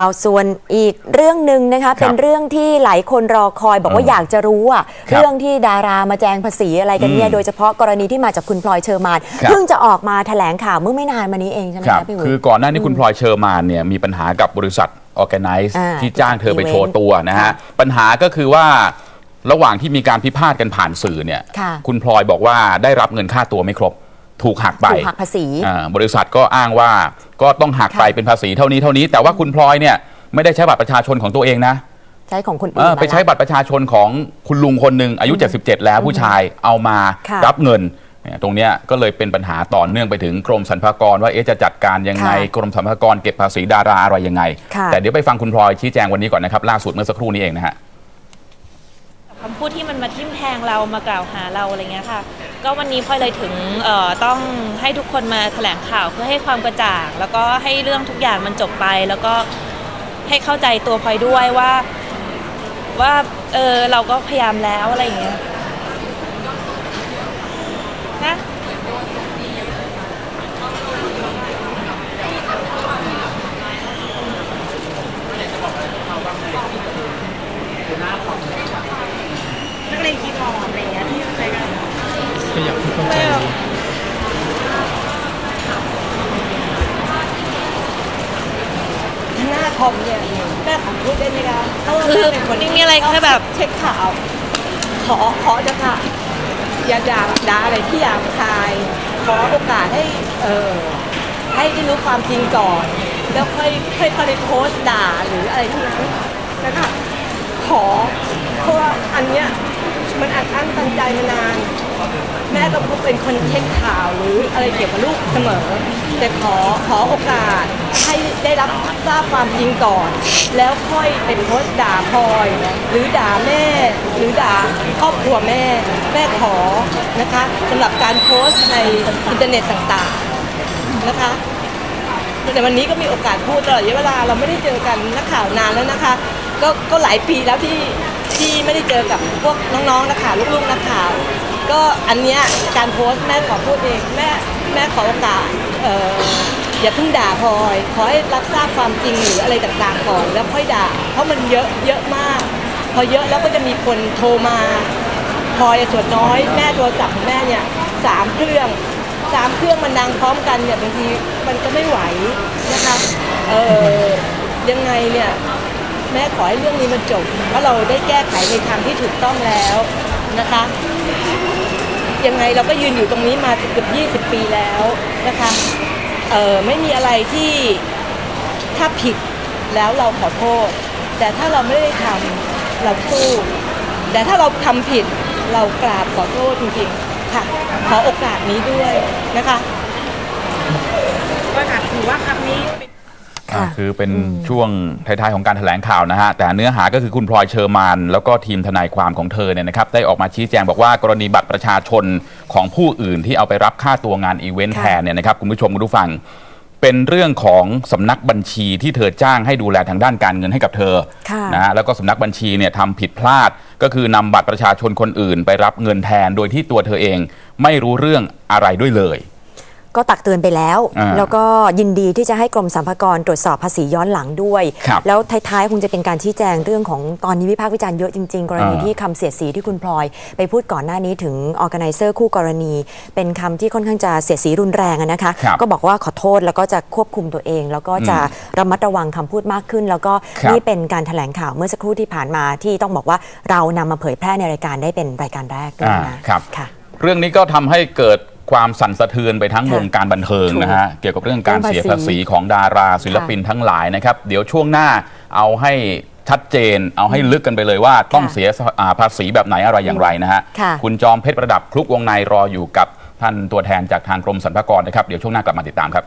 เอาส่วนอีกเรื่องหนึ่งนะคะเป็นเรื่องที่หลายคนรอคอยบอกว่าเอออยากจะรู้อะครับเรื่องที่ดารามาแจงภาษีอะไรกันเนี่ยอืมโดยเฉพาะกรณีที่มาจากคุณพลอยเชอร์มานครับเพิ่งจะออกมาแถลงข่าวเมื่อไม่นานมานี้เองใช่ไหมครับคะพี่หวุคือก่อนหน้านี้คุณพลอยเชอร์มานเนี่ยมีปัญหากับบริษัท Organize อ่าที่จ้างเธอไปโชว์ตัวนะฮะค่ะปัญหาก็คือว่าระหว่างที่มีการพิพาทกันผ่านสื่อเนี่ยค่ะณพลอยบอกว่าได้รับเงินค่าตัวไม่ครบ ถูกหักไปถูกหักภาษีอ่าบริษัทก็อ้างว่าก็ต้องหักไปค่ะเป็นภาษีเท่านี้เท่านี้ แต่ว่าคุณพลอยเนี่ยไม่ได้ใช้บัตรประชาชนของตัวเองนะใช้ของคนเออื่นอไปใช้มาละบัตรประชาชนของคุณลุงคนหนึ่งอายุ 77 แล้วผู้ชายเอามาค่ะรับเงินเนี่ยตรงเนี้ยก็เลยเป็นปัญหาต่อเนื่องไปถึงกรมสรรพากรว่าเอ๊ะจะจัดการยังไงค่ะกรมสรรพากรเก็บภาษีดาราอะไรยังไงค่ะแต่เดี๋ยวไปฟังคุณพลอยชี้แจงวันนี้ก่อนนะครับ ล่าสุดเมื่อสักครู่นี้เองนะฮะคำพูดที่มันมาทิ่มแทงเรามากล่าวหาเราอะไรเงี้ยค่ะ ก็วันนี้พลอยเลยถึงต้องให้ทุกคนมาแถลงข่าวเพื่อให้ความกระจ่าง แล้วก็ให้เรื่องทุกอย่างมันจบไป แล้วก็ให้เข้าใจตัวพลอยด้วยว่า ว่าเออเราก็พยายามแล้วอะไรอย่างเงี้ยนะ นักเรียนคีย์บอร์ดอะไรเงี้ยที่ใช้กัน ก็อยากให้เข้าใจ ไม่หรอก หน้าคอ มเนี่ยแม่ของพูดได้ไหมคะเพราว่าคือแม่เป็นคนไม่มีอะไรแค่แบบ เช็คข่าวขอขอจะค่ะ อย่าด่าด่าอะไรที่หยาบคาย ขอโอกาสให้เออให้ได้รู้ความจริงก่อน แล้วค่อยค่อยค่อยไปโพสต์ด่าหรืออะไรทั้งนั้นนะคะขอเพราะว่าอันเนี้ยมันอัดอั้นตันใจมานาน แม่ก็ เป็นคนเช็คข่าวหรืออะไรเกี่ยวกับลูกเสมอ แต่ขอขอโอกาสให้ได้รับทราบความจริงก่อน แล้วค่อยเป็นโพสต์ด่าพลอย หรือด่าแม่ หรือด่าครอบครัวแม่ แม่ขอนะคะสำหรับการโพสต์ในอินเทอร์เน็ตต่างๆนะคะแต่วันนี้ก็มีโอกาสพูดตลอดเวลาเราไม่ได้เจอกันนักข่าวนานแล้วนะคะ ก็ก็หลายปีแล้วที่ที่ไม่ได้เจอกับพวกน้องๆนักข่าวลูกๆนักข่าว ก็อันเนี้ยการโพสต์แม่ขอพูดเองแม่แม่ขอโอกาสเอออย่าเพิ่งด่าพลอย ขอให้รับทราบความจริงหรืออะไรต่างๆก่อนแล้วค่อยด่า เพราะมันเยอะเยอะมาก พอเยอะแล้วก็จะมีคนโทรมาพลอยส่วนน้อยแม่โทรศัพท์ของแม่เนี่ยสามเครื่องสามเครื่องมันดังพร้อมกันเนี่ยบางทีมันก็ไม่ไหวนะคะเออยังไงเนี่ยแม่ขอให้เรื่องนี้มันจบเพราะเราได้แก้ไขในทางที่ถูกต้องแล้วนะคะ ยังไงเราก็ยืนอยู่ตรงนี้มาเกือบ20 ปีแล้วนะคะเออไม่มีอะไรที่ถ้าผิดแล้วเราขอโทษ แต่ถ้าเราไม่ได้ทำเราสู้ แต่ถ้าเราทำผิดเรากราบขอโทษจริงๆค่ะ ขอโอกาสนี้ด้วยนะคะก็ถือว่าคำนี้ ค่ะคือเป็นช่วงท้ายๆของการแถลงข่าวนะฮะแต่เนื้อหาก็คือคุณพลอยเชอร์มานแล้วก็ทีมทนายความของเธอเนี่ยนะครับได้ออกมาชี้แจงบอกว่ากรณีบัตรประชาชนของผู้อื่นที่เอาไปรับค่าตัวงานอีเวนต์ค่ะแทนเนี่ยนะครับคุณผู้ชมคุณผู้ฟังเป็นเรื่องของสำนักบัญชีที่เธอจ้างให้ดูแลทางด้านการเงินให้กับเธอค่ะนะฮะแล้วก็สำนักบัญชีเนี่ยทำผิดพลาดก็คือนำบัตรประชาชนคนอื่น ไปรับเงินแทนโดยที่ตัวเธอเอง ไม่รู้เรื่องอะไรด้วยเลย ก็ตักเตือนไปแล้วอ่าแล้วก็ยินดีที่จะให้กรมสรรพากรตรวจสอบภาษีย้อนหลังด้วยครับแล้วท้ายๆคงจะเป็นการชี้แจงเรื่องของตอนนี้วิพากษ์วิจารณ์เยอะจริง ๆ กรณีอ่าที่คำเสียดสีที่คุณพลอย ไปพูดก่อนหน้านี้ถึงออแกไนเซอร์คู่กรณี เป็นคำที่ค่อนข้างจะเสียดสีรุนแรงอะนะคะครับก็บอกว่าขอโทษแล้วก็จะควบคุมตัวเอง แล้วก็จะระมัดระวังคำพูดมากขึ้น แล้วก็ครับนี่เป็นการแถลงข่าวเมื่อสักครู่ที่ผ่านมาที่ต้องบอกว่าเรานำมาเผยแพร่ในรายการได้เป็นรายการแรกด้วยอ่านะครับค่ะเรื่องนี้ก็ทำให้เกิด ความสั่นสะเทือนไปทั้งค่ะวงการบันเทิงนะฮะเกี่ยวกับเรื่องการเสียภาษีของดาราศิลปินทั้งหลายนะครับ เดี๋ยวช่วงหน้าเอาให้ชัดเจนเอาให้ลึกกันไปเลยว่าต้องเสียอ่าภาษีแบบไหนอะไรอย่างไรนะฮะค่ะคุณจอมเพชรประดับคลุกวงในรออยู่กับท่านตัวแทนจากทางกรมสรรพากรนะครับ เดี๋ยวช่วงหน้ากลับมาติดตามครับ